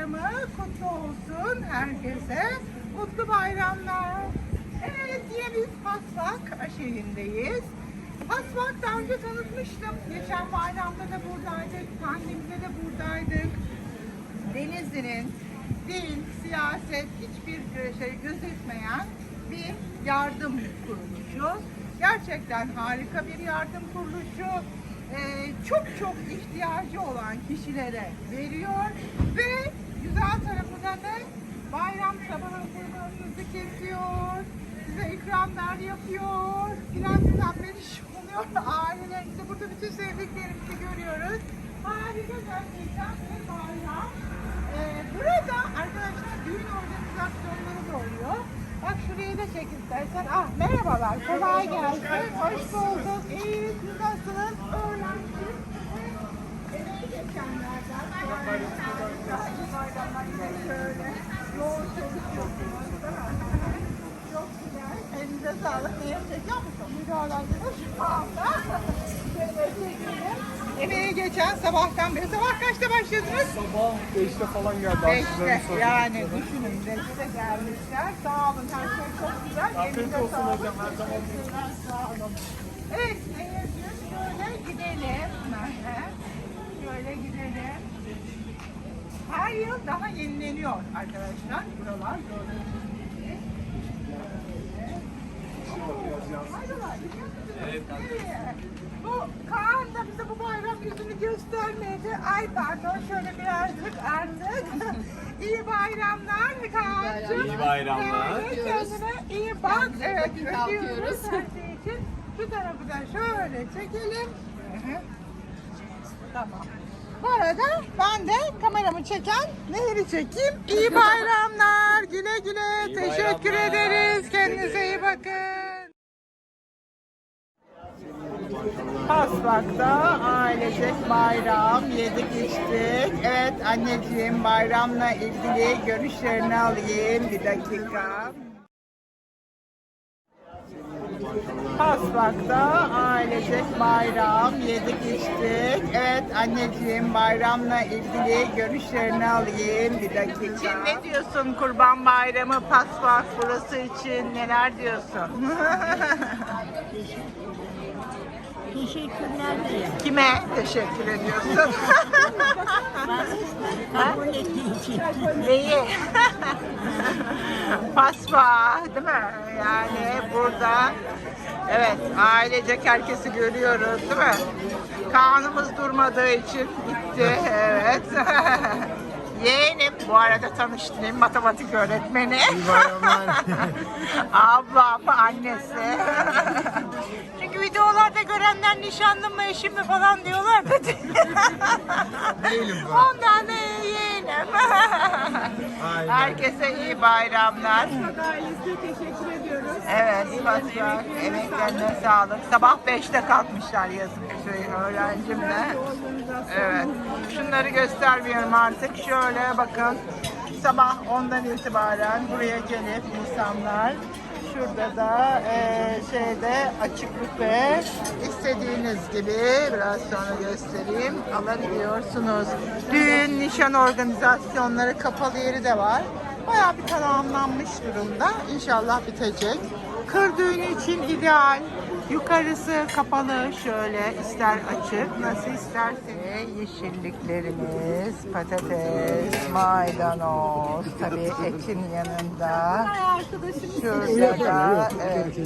bayramı kutlu olsun herkese. Mutlu bayramlar. Evet yine biz Pasvak şehrindeyiz. Pasvak daha önce tanıtmıştım. Geçen bayramda da buradaydık, pandemide de buradaydık. Denizli'nin din, siyaset hiçbir şey gözetmeyen bir yardım kuruluşu. Gerçekten harika bir yardım kuruluşu. Ee, çok çok ihtiyacı olan kişilere veriyor ve güzel tarafı da ne? Bayram sabahı kurbanınızı kesiyor, size ikramlar yapıyor, biraz güzelmeniş oluyor. Ailelerinizi burada bütün sevdiklerimizi görüyoruz. Harika gerçekten bir bayram. Ee, burada arkadaşlar düğün organizasyonları da oluyor. Bak şurayı da çek istersen. Ah merhabalar, kolay gelsin. Hoş bulduk. İyi, siz nasılsınız? Öğrenci ve emeği geçenlerden. Şöyle bayramlar yine şöyle. Yoğun çalışıyorsunuz. Çok güzel. Elinize musun? Çekelim. Emeği geçen sabahtan beri. Sabah kaçta başladınız? Sabah 5'te falan geldi. Beşte yani düşünün beşte gelmişler. Sağ olun her şey çok güzel. Afiyet Elinize olsun sağlık. hocam, her zaman Teşekkürler, Sağ olun. Evet şöyle gidelim. Hı. Şöyle gidelim. Her yıl daha yenileniyor arkadaşlar. Buralar gördüğünüz gibi. Nereye? Bu Kaan da bize bu bayram yüzünü göstermedi. Ay pardon şöyle birazcık artık. iyi bayramlar Kaan'cığım. İyi bayramlar. Evet, Kendine iyi bak. Evet Bugün ödüyoruz kalkıyoruz. her şey için. Şu tarafı da şöyle çekelim. Tamam. Bu arada ben de kameramı çeken Nehir'i çekeyim. İyi bayramlar. Güle güle. İyi Teşekkür bayramlar. ederiz. Kendinize iyi bakın. Pasbak'ta ailecek bayram yedik içtik. Evet anneciğim bayramla ilgili görüşlerini alayım bir dakika. Pasbak'ta ailecek bayram yedik içtik. Evet anneciğim bayramla ilgili görüşlerini alayım bir dakika. ne diyorsun kurban bayramı Pasbak burası için neler diyorsun? Teşekkürler diye. Kime teşekkür ediyorsun? Kabul ettiği için. Neyi? Paspa değil mi? Yani burada evet ailecek herkesi görüyoruz değil mi? Kanımız durmadığı için gitti. Evet. Yeğenim bu arada tanıştırayım matematik öğretmeni. Ablam, annesi. Çünkü videolarda görenler nişanlı mı eşim mi falan diyorlar da. Değilim ben. Ondan da yeğenim. Aynen. Herkese iyi bayramlar. Ailesi teşekkür ediyoruz. Evet, Pascal. Emeklerine sağlık. Sabah 5'te kalkmışlar yazık şey, öğrencimle. Evet. Şunları göstermiyorum artık. Şöyle bakın. Sabah 10'dan itibaren buraya gelip insanlar Şurada da eee, şeyde açık büfe istediğiniz gibi biraz sonra göstereyim alabiliyorsunuz. Düğün, nişan organizasyonları kapalı yeri de var. Bayağı bir tamamlanmış durumda. İnşallah bitecek. Kır düğünü için ideal. Yukarısı kapalı şöyle ister açık. Nasıl isterseniz yeşilliklerimiz patates, maydanoz tabii etin yanında. Şurada da evet,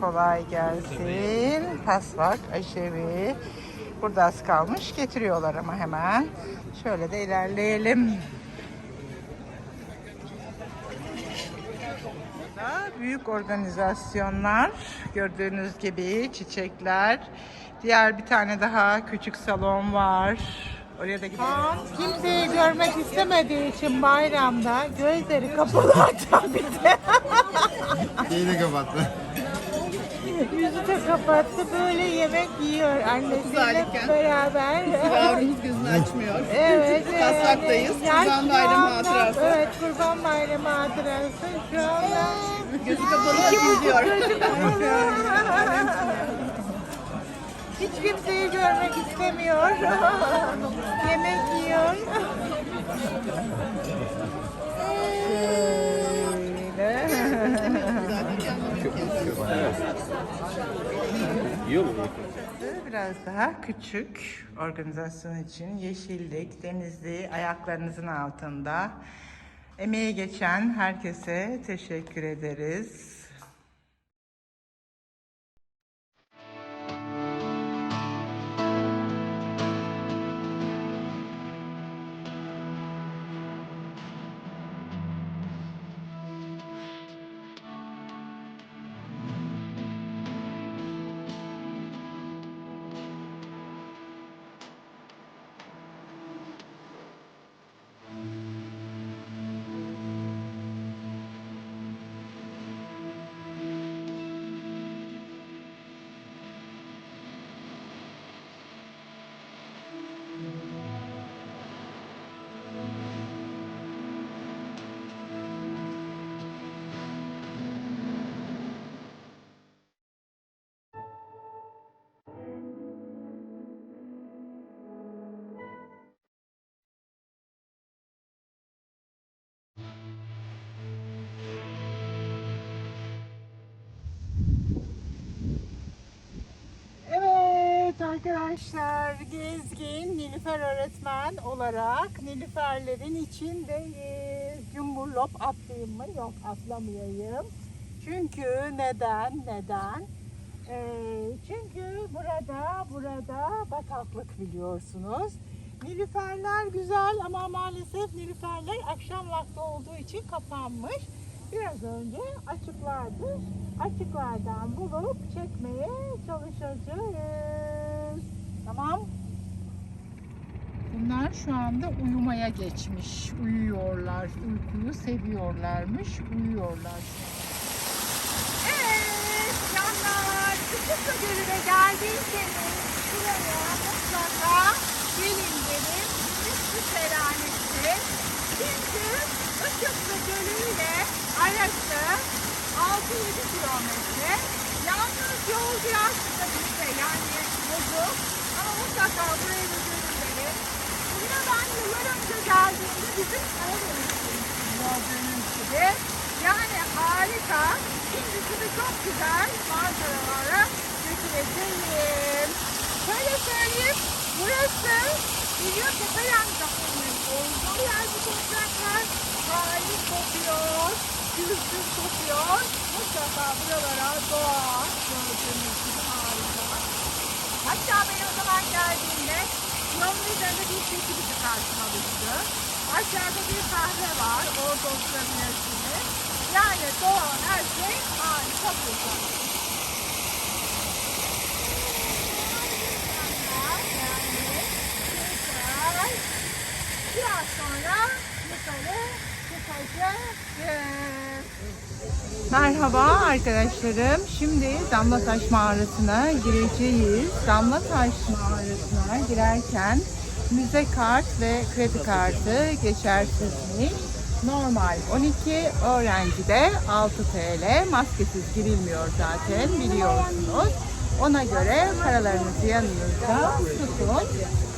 kolay gelsin. Pasvak aşevi. Burada az kalmış getiriyorlar ama hemen. Şöyle de ilerleyelim Burada büyük organizasyonlar gördüğünüz gibi çiçekler. Diğer bir tane daha küçük salon var. Oraya da gidelim. Kimseyi görmek istemediği için bayramda gözleri kapalı hatta bir de Yeni kapattı. Yüzü de kapattı böyle yemek yiyor annesiyle beraber. Yavrumuz gözünü açmıyor. Evet. Taslaktayız. Yani Kurban Bayramı hatırası. Evet kurban bayramı hatırası. Şu anda Gözü kapalı izliyor. Gözü kapalı. Hiç kimseyi görmek istemiyor. Yemek yiyor. Yiyor mu? Biraz daha küçük organizasyon için yeşillik, denizli ayaklarınızın altında. Emeği geçen herkese teşekkür ederiz. Arkadaşlar gezgin Nilüfer öğretmen olarak Nilüferlerin içindeyiz. Cumburlop atlayayım mı? Yok atlamayayım. Çünkü neden? Neden? Ee, çünkü burada burada bataklık biliyorsunuz. Nilüferler güzel ama maalesef Nilüferler akşam vakti olduğu için kapanmış. Biraz önce açıklardı. Açıklardan bulup çekmeye çalışacağız. Tamam. Bunlar şu anda uyumaya geçmiş. Uyuyorlar. Uykuyu seviyorlarmış. Uyuyorlar. Evet canlar. Kıbrıs'a Gölü'ne geldiyseniz şuraya mutlaka gelin derim. Müthiş şelalesi. Çünkü Işıklı Gölü ile arası 6-7 kilometre. Yalnız yol biraz stabilse yani bozuk. Mutlaka buraya da görün derim. Buraya ben yıllar önce geldiğimde bizim Karadeniz'in gördüğünüz gibi. Yani harika. Şimdi sizi çok güzel manzaralara götüreceğim. Şöyle söyleyeyim. Burası Milyon Tepeyen Dağı'nın olduğu yer bu topraklar. Sahil kokuyor. Kültür kokuyor. Mutlaka buralara doğa gördüğünüz gibi. Hatta ben o zaman geldiğimde yolun üzerinde bir çekim bizi karşılamıştı. Aşağıda bir kahve var, orada oturabilirsiniz. Yani doğa her şey harika burada. Yani. Merhaba arkadaşlarım. Şimdi Damlataş Mağarası'na gireceğiz. Damlataş Mağarası'na girerken müze kart ve kredi kartı geçersizmiş. Normal 12, öğrenci de 6 TL. Maskesiz girilmiyor zaten biliyorsunuz. Ona göre paralarınızı yanınızda tutun.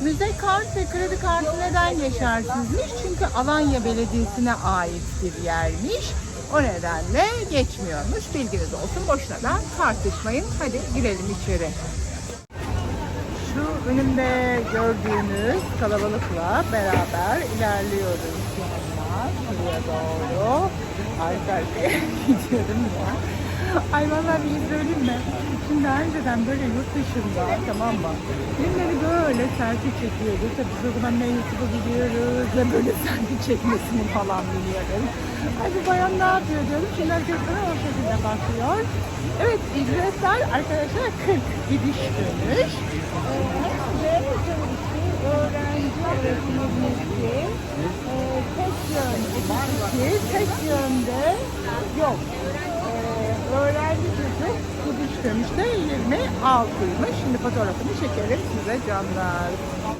Müze kart ve kredi kartı neden geçersizmiş? Çünkü Alanya Belediyesi'ne ait bir yermiş. O nedenle geçmiyormuş. Bilginiz olsun. Boşuna da tartışmayın. Hadi girelim içeri. Şu önümde gördüğünüz kalabalıkla beraber ilerliyoruz şu. Şuraya doğru. Arka arkaya gidiyorum ya. Ay valla bir şey söyleyeyim mi? Şimdi daha önceden böyle yurt dışında tamam mı? Birileri böyle selfie çekiyordu. Tabii biz o zaman ne YouTube'u biliyoruz ne böyle selfie çekmesini falan biliyoruz. Ay bu bayan ne yapıyor diyorum. Şimdi herkes bana o şekilde bakıyor. Evet ücretler arkadaşlar 40 gidiş dönüş. Ee, ve tabii ki öğrenci öğretmenimizi e, tek yön iki, tek yönde yok. Öğrenci çocuk gidiş dönüşte 26'ymış. Şimdi fotoğrafını çekelim size canlar.